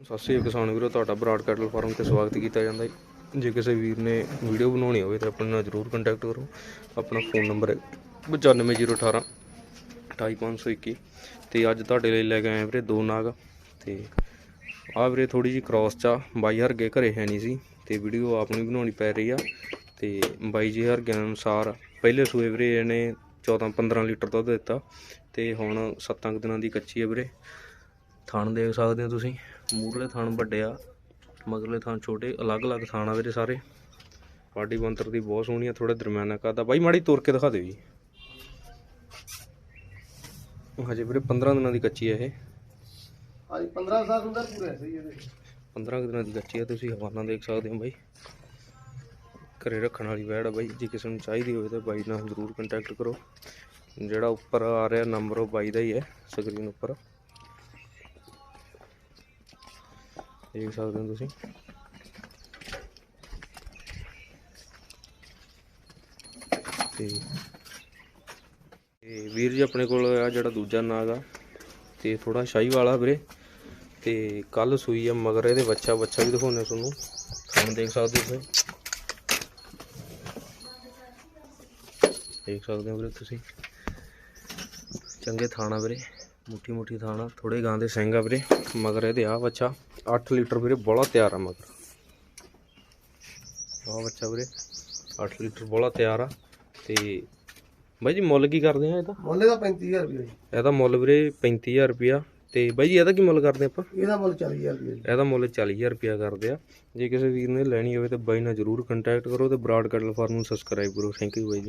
ਸਤਿ ਸ੍ਰੀ ਅਕਾਲ ਕਿਸਾਨ ਵੀਰੋ, ਤੁਹਾਡਾ ਬਰਾਡ ਕੈਟਲ ਫਾਰਮ ਤੇ ਸਵਾਗਤ ਕੀਤਾ ਜਾਂਦਾ ਹੈ ਜੇ ਕਿਸੇ ਵੀਰ ਨੇ ਵੀਡੀਓ ਬਣਾਉਣੀ ਹੋਵੇ ਤਾਂ ਆਪਣੇ ਨਾਲ ਜਰੂਰ ਕੰਟੈਕਟ ਕਰੋ। ਆਪਣਾ ਫੋਨ ਨੰਬਰ ਹੈ 95018 28521 ਤੇ ਅੱਜ ਤੁਹਾਡੇ ਲਈ ਲੈ ਕੇ ਆਏ ਵੀਰੇ ਦੋ ਨਾਗ। ਤੇ ਆ ਵੀਰੇ ਥੋੜੀ ਜੀ ਕ੍ਰਾਸ ਚਾ ਬਾਈ ਹਰਗੇ ਘਰੇ ਹੈ ਨਹੀਂ ਸੀ ਤੇ ਵੀਡੀਓ ਆਪ ਨੂੰ ਹੀ ਬਣਾਉਣੀ ਪੈ ਰਹੀ ਆ। ਤੇ ਬਾਈ ਜੀ ਹਰਗੇ ਅਨੁਸਾਰ ਪਹਿਲੇ ਸੂਏ ਵੀਰੇ ਇਹਨੇ 14 15 ਲੀਟਰ ਦੁੱਧ ਦਿੱਤਾ। ਤੇ ਹੁਣ 7 ਦਿਨਾਂ ਦੀ ਕੱਚੀ ਹੈ ਵੀਰੇ। ਥਣ ਦੇਖ ਸਕਦੇ ਹੋ ਤੁਸੀਂ। ਮੂਰਲੇ ਥਣ ਵੱਡੇ ਆ। ਮਗਰਲੇ ਥਣ ਛੋਟੇ ਅਲੱਗ-ਅਲੱਗ ਥਣ ਆ ਵੀਰੇ ਸਾਰੇ। ਪਾਰਟੀ ਬੰਤਰ ਦੀ ਬਹੁਤ ਸੋਹਣੀ ਆ ਥੋੜਾ ਦਰਮਿਆਨਾ ਕਰਦਾ ਬਾਈ ਮਾੜੀ ਤੁਰ ਕੇ ਦਿਖਾ ਦਿਓ ਜੀ। ਹਜੇ ਵੀਰੇ 15 ਦਿਨਾਂ ਦੀ ਕੱਚੀ ਆ ਇਹ। ਅੱਜ 15 ਸਾਲ ਹੁੰਦਾ ਪੂਰੇ ਸਹੀ ਇਹਦੇ 15 ਕੁ ਦਿਨਾਂ ਦੀ ਕੱਚੀ ਆ ਤੁਸੀਂ ਹਵਾਨਾ ਦੇਖ ਸਕਦੇ ਹੋ ਬਾਈ। ਘਰੇ ਰੱਖਣ ਵਾਲੀ ਵੈੜ ਆ ਬਾਈ ਜੇ ਕਿਸੇ ਨੂੰ ਚਾਹੀਦੀ ਹੋਵੇ ਤਾਂ ਬਾਈ ਨਾਲ ਜ਼ਰੂਰ ਕੰਟੈਕਟ ਕਰੋ। ਜਿਹੜਾ ਉੱਪਰ ਆ ਰਿਹਾ ਨੰਬਰ ਉਹ ਬਾਈ ਦਾ ਹੀ ਹੈ ਸਕਰੀਨ ਉੱਪਰ। ਦੇਖ ਸਕਦੇ ਹੋ ਤੁਸੀਂ। ਤੇ ਵੀਰ ਜੀ ਆਪਣੇ ਕੋਲ ਆ ਜਿਹੜਾ ਦੂਜਾ ਨਾਗ ਆ। ਤੇ ਥੋੜਾ ਸ਼ਾਹੀ ਵਾਲਾ ਵੀਰੇ। ਤੇ ਕੱਲ ਸੂਈ ਆ, ਮਗਰ ਇਹਦੇ ਬੱਚਾ ਬੱਚਾ ਵੀ ਦਿਖਾਉਣੇ ਤੁਹਾਨੂੰ। ਤੁਹਾਨੂੰ ਦੇਖ ਸਕਦੇ ਹੋ ਤੁਸੀਂ। ਦੇਖ ਸਕਦੇ ਹੋ ਵੀਰੇ ਤੁਸੀਂ। ਚੰਗੇ ਥਾਣਾ ਵੀਰੇ। ਮੁੱਠੀ ਮੁੱਠੀ ਥਾਣਾ ਥੋੜੇ ਗਾਂ ਦੇ ਸਿੰਘ ਆ ਵੀਰੇ ਮਗਰ ਇਹਦੇ ਆ ਬੱਚਾ 8 ਲੀਟਰ ਵੀਰੇ ਬੋਲਾ ਤਿਆਰ ਆ ਮਗਰ। ਆ ਬੱਚਾ ਵੀਰੇ 8 ਲੀਟਰ ਬੋਲਾ ਤਿਆਰ ਆ ਤੇ ਬਾਈ ਜੀ ਮੁੱਲ ਕੀ ਕਰਦੇ ਆ ਇਹਦਾ ਮੁੱਲੇ ਦਾ 35000 ਰੁਪਏ ਜੀ। ਇਹਦਾ ਮੁੱਲ ਵੀਰੇ 35000 ਰੁਪਿਆ ਤੇ ਬਾਈ ਜੀ ਇਹਦਾ ਕੀ ਮੁੱਲ ਕਰਦੇ ਆਪਾਂ? ਇਹਦਾ ਮੁੱਲ 40000 ਰੁਪਏ ਜੀ। ਇਹਦਾ ਮੁੱਲ 40000 ਰੁਪਿਆ ਕਰਦੇ ਆ। ਜੇ ਕਿਸੇ ਵੀਰ ਨੇ ਲੈਣੀ ਹੋਵੇ ਤਾਂ ਬਾਈ ਨਾਲ ਜਰੂਰ ਕੰਟੈਕਟ ਕਰੋ ਤੇ ਬਰਾਡ ਕਟਲ ਫਾਰਮ ਨੂੰ ਸਬਸਕ੍ਰਾਈਬ ਕਰੋ। ਥੈਂਕ ਯੂ ਬਾਈ ਜੀ।